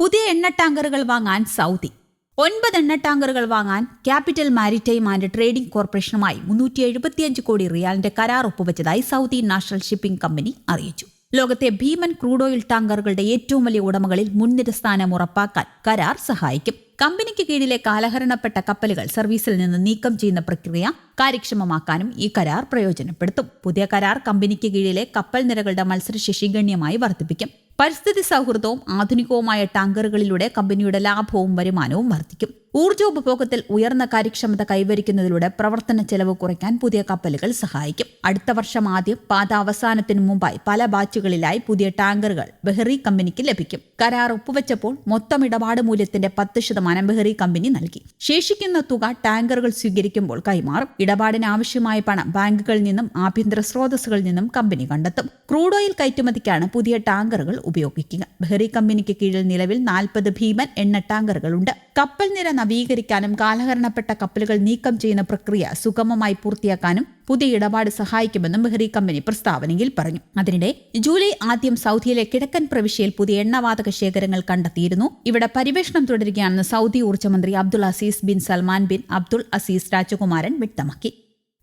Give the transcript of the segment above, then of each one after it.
പുതിയ എണ്ണ ടാങ്കറുകൾ വാങ്ങാൻ സൗദി. ഒൻപത് എണ്ണ ടാങ്കറുകൾ വാങ്ങാൻ ക്യാപിറ്റൽ മാരിടൈം ആൻഡ് ട്രേഡിംഗ് കോർപ്പറേഷനുമായി മുന്നൂറ്റി എഴുപത്തിയഞ്ച് കോടി റിയാലിന്റെ കരാർ ഒപ്പുവെച്ചതായി സൗദി നാഷണൽ ഷിപ്പിംഗ് കമ്പനി അറിയിച്ചു. ലോകത്തെ ഭീമൻ ക്രൂഡ് ഓയിൽ ടാങ്കറുകളുടെ ഏറ്റവും വലിയ ഉടമകളിൽ മുൻനിര സ്ഥാനം ഉറപ്പാക്കാൻ കരാർ സഹായിക്കും. കമ്പനിക്ക് കീഴിലെ കാലഹരണപ്പെട്ട കപ്പലുകൾ സർവീസിൽ നിന്ന് നീക്കം ചെയ്യുന്ന പ്രക്രിയ കാര്യക്ഷമമാക്കാനും ഈ കരാർ പ്രയോജനപ്പെടുത്തും. പുതിയ കരാർ കമ്പനിക്ക് കീഴിലെ കപ്പൽ നിരകളുടെ മത്സരശേഷി ഗണ്യമായി വർദ്ധിപ്പിക്കും. പരിസ്ഥിതി സൗഹൃദവും ആധുനികവുമായ ടാങ്കറുകളിലൂടെ കമ്പനിയുടെ ലാഭവും വരുമാനവും വർദ്ധിക്കും. ഊർജോപഭോഗത്തിൽ ഉയർന്ന കാര്യക്ഷമത കൈവരിക്കുന്നതിലൂടെ പ്രവർത്തന ചെലവ് കുറയ്ക്കാൻ പുതിയ കപ്പലുകൾ സഹായിക്കും. അടുത്ത വർഷം ആദ്യം പാത അവസാനത്തിനു മുമ്പായി പല ബാച്ചുകളിലായി പുതിയ ടാങ്കറുകൾ ബെഹറി കമ്പനിക്ക് ലഭിക്കും. കരാർ ഒപ്പുവെച്ചപ്പോൾ മൊത്തം ഇടപാട് മൂല്യത്തിന്റെ പത്ത് ശതമാനം ബെഹറി കമ്പനി നൽകി. ശേഷിക്കുന്ന തുക ടാങ്കറുകൾ സ്വീകരിക്കുമ്പോൾ കൈമാറും. ഇടപാടിന് ആവശ്യമായ പണം ബാങ്കുകളിൽ നിന്നും ആഭ്യന്തര സ്രോതസ്സുകളിൽ നിന്നും കമ്പനി കണ്ടെത്തും. ക്രൂഡ് ഓയിൽ കയറ്റുമതിക്കാണ് പുതിയ ടാങ്കറുകൾ ഉപയോഗിക്കുക. ബെഹറി കമ്പനിക്ക് കീഴിൽ നിലവിൽ നാൽപ്പത് ഭീമൻ എണ്ണ ടാങ്കറുകളുണ്ട്. കപ്പൽ നിര നവീകരിക്കാനും കാലഹരണപ്പെട്ട കപ്പലുകൾ നീക്കം ചെയ്യുന്ന പ്രക്രിയ സുഗമമായി പൂർത്തിയാക്കാനും പുതിയ ഇടപാട് സഹായിക്കുമെന്നും ബഹ്റി കമ്പനി പ്രസ്താവനയിൽ പറഞ്ഞു. അതിനിടെ ജൂലൈ ആദ്യം സൗദിയിലെ കിഴക്കൻ പ്രവിശ്യയിൽ പുതിയ എണ്ണവാതക ശേഖരങ്ങൾ കണ്ടെത്തിയിരുന്നു. ഇവിടെ പരിവേഷണം തുടരുകയാണെന്ന് Saudi ഊർജമന്ത്രി Abdul Aziz bin Salman bin Abdul Aziz രാജകുമാരൻ വ്യക്തമാക്കി.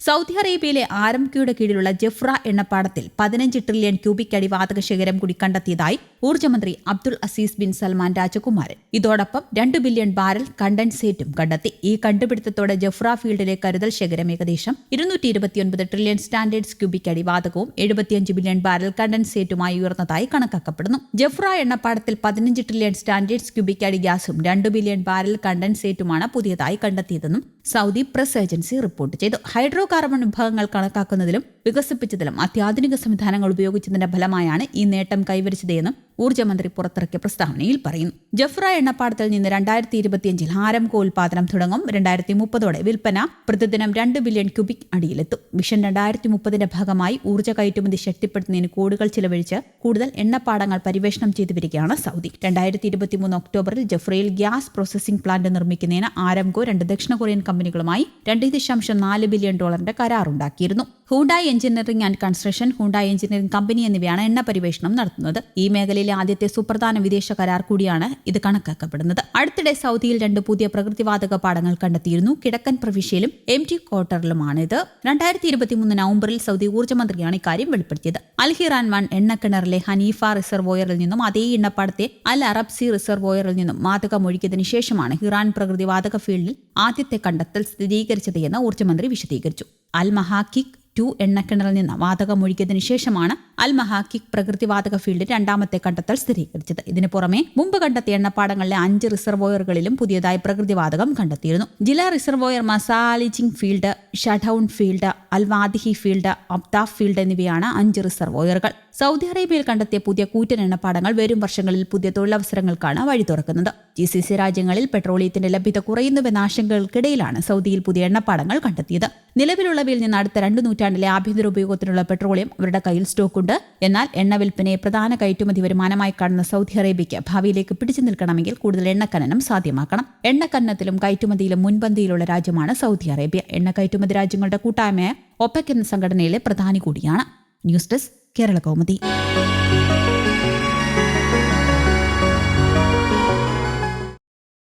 സൗദി അറേബ്യയിലെ ആരംഭിക്കയുടെ കീഴിലുള്ള ജഫ്ര എണ്ണപ്പാടത്തിൽ പതിനഞ്ച് ട്രില്യൺ ക്യൂബിക് അടി വാതക ശേഖരം കൂടി കണ്ടെത്തിയതായി ഊർജമന്ത്രി അബ്ദുൾ അസീസ് ബിൻ സൽമാൻ രാജകുമാരൻ. ഇതോടൊപ്പം രണ്ട് ബില്യൺ ബാരൽ കണ്ടൻസേറ്റും കണ്ടെത്തി. ഈ കണ്ടുപിടുത്തത്തോടെ ജഫ്ര ഫീൽഡിലെ കരുതൽ ശേഖരം ഏകദേശം ഇരുന്നൂറ്റി ഇരുപത്തിയൊൻപത് ട്രില്യൺ സ്റ്റാൻഡേർഡ്സ് ക്യൂബിക് അടി വാതകവും എഴുപത്തിയഞ്ച് ബില്യൺ ബാരൽ കണ്ടൻസേറ്റുമായി ഉയർന്നതായി കണക്കാക്കപ്പെടുന്നു. ജഫ്ര എണ്ണപ്പാടത്തിൽ പതിനഞ്ച് ട്രില്യൺ സ്റ്റാൻഡേർഡ്സ് ക്യൂബിക് അടി ഗ്യാസും രണ്ട് ബില്യൺ ബാരൽ കണ്ടൻസേറ്റുമാണ് പുതിയതായി കണ്ടെത്തിയതെന്നും സൗദി പ്രസ് ഏജൻസി റിപ്പോർട്ട് ചെയ്തു. ഹൈഡ്രോ കാർബൺ വിഭാഗങ്ങൾ കണക്കാക്കുന്നതിലും വികസിപ്പിച്ചതിലും അത്യാധുനിക സംവിധാനങ്ങൾ ഉപയോഗിച്ചതിന്റെ ഫലമായാണ് ഈ നേട്ടം കൈവരിച്ചതെന്നും ഊർജമന്ത്രി പുറത്തിറക്കിയ പ്രസ്താവനയിൽ പറയുന്നു. ജഫ്ര എണ്ണപ്പാടത്തിൽ നിന്ന് രണ്ടായിരത്തി ഇരുപത്തിയഞ്ചിൽ ആരംഭ ഉൽപാദനം തുടങ്ങും. രണ്ടായിരത്തി മുപ്പതോടെ വിൽപ്പന പ്രതിദിനം രണ്ട് ബില്യൺ ക്യൂബിക് അടിയിലെത്തും. മിഷൻ രണ്ടായിരത്തി മുപ്പതിന്റെ ഭാഗമായി ഊർജ കയറ്റുമതി ശക്തിപ്പെടുത്തുന്നതിന് കോടികൾ ചിലവഴിച്ച് കൂടുതൽ എണ്ണപ്പാടങ്ങൾ പരിവേഷണം ചെയ്തു വരികയാണ് സൗദി. രണ്ടായിരത്തി ഇരുപത്തിമൂന്ന് ഒക്ടോബറിൽ ജഫ്രയിൽ ഗ്യാസ് പ്രോസസിംഗ് പ്ലാന്റ് നിർമ്മിക്കുന്നതിന് ആരംഗോ രണ്ട് ദക്ഷിണ കൊറിയൻ കമ്പനികളുമായി രണ്ട് ദശാംശം നാല് ബില്യൺ ഡോളറിന്റെ കരാറുണ്ടാക്കിയിരുന്നു. Hyundai Engineering and Construction Hyundai Engineering company എന്നിവയാണ് എണ്ണ പരിവേഷണം നടത്തുന്നത്. ഈ മേഖലയിലെ ആദ്യത്തെ സുപ്രധാന വിദേശ കരാർ കൂടിയാണ് ഇത് കണക്കാക്കപ്പെടുന്നത്. അടുത്തിടെ സൗദിയിൽ രണ്ട് പുതിയ പ്രകൃതിവാതക പാടങ്ങൾ കണ്ടെത്തിയിരുന്നു. കിഴക്കൻ പ്രവിശ്യയിലും എം ടി ഇത് രണ്ടായിരത്തി ഇരുപത്തിമൂന്ന് നവംബറിൽ സൗദി ഊർജമന്ത്രിയാണ് ഇക്കാര്യം വെളിപ്പെടുത്തിയത്. അൽ ഹിറാൻ വൺ എണ്ണക്കിണറിലെ ഹനീഫ റിസർവോയറിൽ നിന്നും അതേ എണ്ണപ്പാടത്തെ അൽ അറബ് സി റിസർവോയറിൽ നിന്നും വാതകം ഒഴുകിയതിനു ശേഷമാണ് ഹിറാൻ പ്രകൃതിവാതക ഫീൽഡിൽ ആദ്യത്തെ കണ്ടെത്തൽ സ്ഥിരീകരിച്ചത് എന്ന് ഊർജമന്ത്രി വിശദീകരിച്ചു. അൽ മഹാക്കിക് ടു എണ്ണക്കിണറിൽ നിന്ന് വാതകം ഒഴുകിയതിനു ശേഷമാണ് അൽ മഹാക്കിക് പ്രകൃതിവാതക ഫീൽഡ് രണ്ടാമത്തെ കണ്ടെത്തൽ സ്ഥിരീകരിച്ചത്. ഇതിനു പുറമെ മുമ്പ് കണ്ടെത്തിയ എണ്ണപ്പാടങ്ങളിലെ അഞ്ച് റിസർവോയറുകളിലും പുതിയതായി പ്രകൃതിവാതകം കണ്ടെത്തിയിരുന്നു. ജില്ലാ റിസർവോയർ മസാലിജിംഗ് ഫീൽഡ് ഷഡൌൺ ഫീൽഡ് അൽവാദിഹി ഫീൽഡ് അബ്താഫ് ഫീൽഡ് എന്നിവയാണ് അഞ്ച് റിസർവോയറുകൾ. സൗദി അറേബ്യയിൽ കണ്ടെത്തിയ പുതിയ കൂറ്റൻ എണ്ണപ്പാടങ്ങൾ വരും വർഷങ്ങളിൽ പുതിയ തൊഴിലവസരങ്ങൾക്കാണ് വഴി തുറക്കുന്നത്. ജി സി സി രാജ്യങ്ങളിൽ പെട്രോളിയത്തിന്റെ ലഭ്യത കുറയുന്നുവെന്ന ആശങ്കകൾക്കിടയിലാണ് സൗദിയിൽ പുതിയ എണ്ണപ്പാടങ്ങൾ കണ്ടെത്തിയത്. നിലവിലുള്ളവയിൽ നിന്ന് അടുത്ത രണ്ടു നൂറ്റാണ്ടിലെ ആഭ്യന്തര ഉപയോഗത്തിനുള്ള പെട്രോളിയം അവരുടെ കയ്യിൽ സ്റ്റോക്കുണ്ട് എന്നാൽ എണ്ണ വിൽപ്പനയെ പ്രധാന കയറ്റുമതി വരുമാനമായി കാണുന്ന സൗദി അറേബ്യയ്ക്ക് ഭാവിയിലേക്ക് പിടിച്ചു നിൽക്കണമെങ്കിൽ കൂടുതൽ എണ്ണക്കനനം സാധ്യമാക്കണം. എണ്ണക്കനനത്തിലും കയറ്റുമതിയിലും മുൻപന്തിയിലുള്ള രാജ്യമാണ് സൗദി അറേബ്യ. എണ്ണ കയറ്റുമതി രാജ്യങ്ങളുടെ കൂട്ടായ്മയായ ഒപെക് എന്ന സംഘടനയിലെ പ്രധാനി കൂടിയാണ്. News desk Kerala Kaumudi